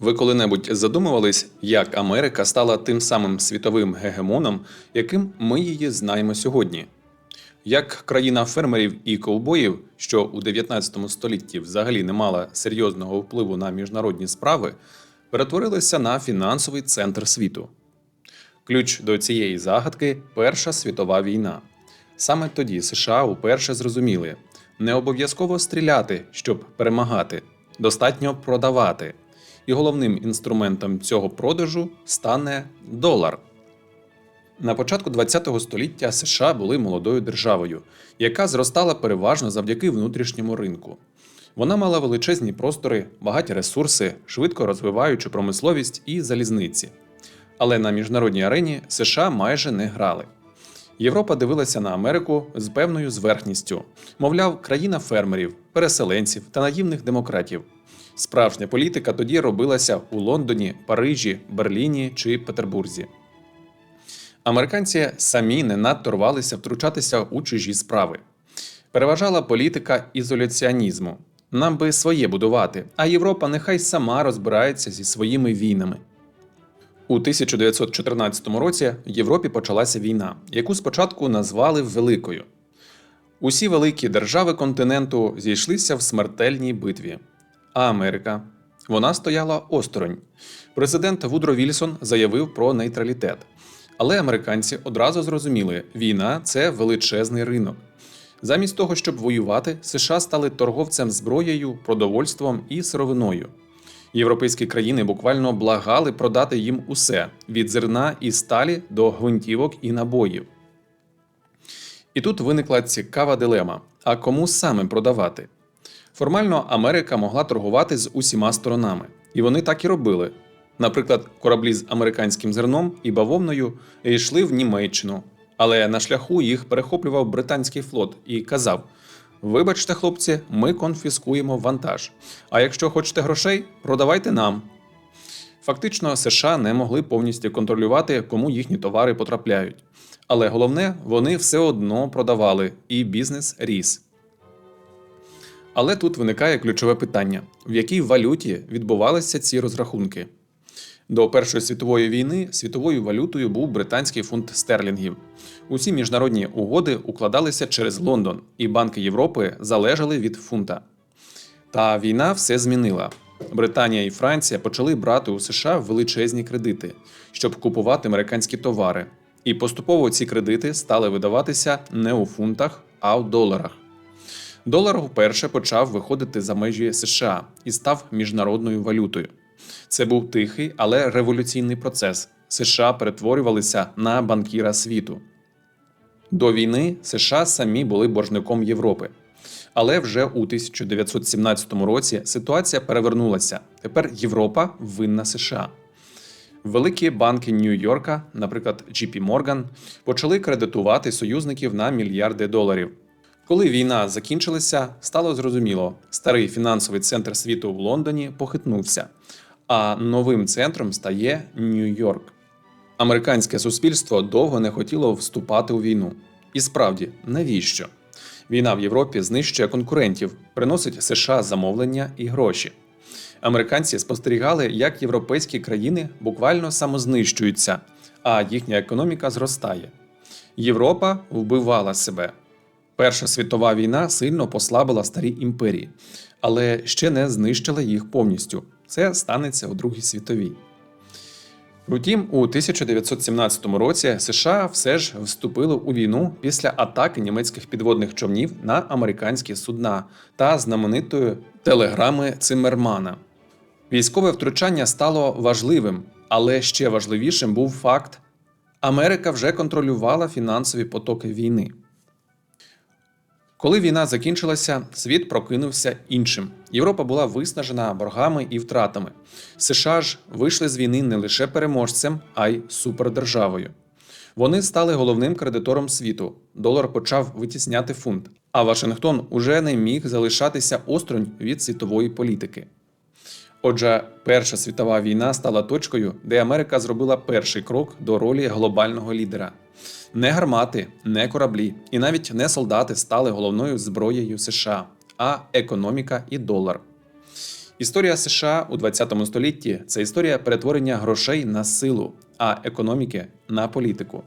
Ви коли-небудь задумувались, як Америка стала тим самим світовим гегемоном, яким ми її знаємо сьогодні? Як країна фермерів і ковбоїв, що у 19 столітті взагалі не мала серйозного впливу на міжнародні справи, перетворилася на фінансовий центр світу. Ключ до цієї загадки Перша світова війна. Саме тоді США уперше зрозуміли: не обов'язково стріляти, щоб перемагати, достатньо продавати. І головним інструментом цього продажу стане долар. На початку ХХ століття США були молодою державою, яка зростала переважно завдяки внутрішньому ринку. Вона мала величезні простори, багаті ресурси, швидко розвиваючу промисловість і залізниці. Але на міжнародній арені США майже не грали. Європа дивилася на Америку з певною зверхністю, мовляв, країна фермерів, переселенців та наївних демократів. Справжня політика тоді робилася у Лондоні, Парижі, Берліні чи Петербурзі. Американці самі не надто рвалися втручатися у чужі справи. Переважала політика ізоляціонізму. Нам би своє будувати, а Європа нехай сама розбирається зі своїми війнами. У 1914 році в Європі почалася війна, яку спочатку назвали Великою. Усі великі держави континенту зійшлися в смертельній битві. А Америка вона стояла осторонь. Президент Вудро Вільсон заявив про нейтралітет. Але американці одразу зрозуміли, війна це величезний ринок. Замість того, щоб воювати, США стали торговцем зброєю, продовольством і сировиною. Європейські країни буквально благали продати їм усе від зерна і сталі до гвинтівок і набоїв. І тут виникла цікава дилема: а кому саме продавати? Формально Америка могла торгувати з усіма сторонами, і вони так і робили. Наприклад, кораблі з американським зерном і бавовною йшли в Німеччину, але на шляху їх перехоплював британський флот і казав: Вибачте, хлопці, ми конфіскуємо вантаж. А якщо хочете грошей, продавайте нам. Фактично, США не могли повністю контролювати, кому їхні товари потрапляють. Але головне, вони все одно продавали, і бізнес ріс. Але тут виникає ключове питання: в якій валюті відбувалися ці розрахунки? До Першої світової війни світовою валютою був британський фунт стерлінгів. Усі міжнародні угоди укладалися через Лондон, і банки Європи залежали від фунта. Та війна все змінила. Британія і Франція почали брати у США величезні кредити, щоб купувати американські товари. І поступово ці кредити стали видаватися не у фунтах, а у доларах. Долар вперше почав виходити за межі США і став міжнародною валютою. Це був тихий, але революційний процес. США перетворювалися на банкіра світу. До війни США самі були боржником Європи. Але вже у 1917 році ситуація перевернулася. Тепер Європа винна США. Великі банки Нью-Йорка, наприклад, JP Morgan, почали кредитувати союзників на мільярди доларів. Коли війна закінчилася, стало зрозуміло, старий фінансовий центр світу в Лондоні похитнувся, а новим центром стає Нью-Йорк. Американське суспільство довго не хотіло вступати у війну. І справді, навіщо? Війна в Європі знищує конкурентів, приносить США замовлення і гроші. Американці спостерігали, як європейські країни буквально самознищуються, а їхня економіка зростає. Європа вбивала себе. Перша світова війна сильно послабила старі імперії, але ще не знищила їх повністю. Це станеться у Другій світовій. Втім, у 1917 році США все ж вступили у війну після атаки німецьких підводних човнів на американські судна та знаменитої телеграми Циммермана. Військове втручання стало важливим, але ще важливішим був факт: Америка вже контролювала фінансові потоки війни. Коли війна закінчилася, світ прокинувся іншим. Європа була виснажена боргами і втратами. США ж вийшли з війни не лише переможцем, а й супердержавою. Вони стали головним кредитором світу. Долар почав витісняти фунт, а Вашингтон уже не міг залишатися осторонь від світової політики. Отже, Перша світова війна стала точкою, де Америка зробила перший крок до ролі глобального лідера. Не гармати, не кораблі і навіть не солдати стали головною зброєю США, а економіка і долар. Історія США у 20 столітті це історія перетворення грошей на силу, а економіки на політику.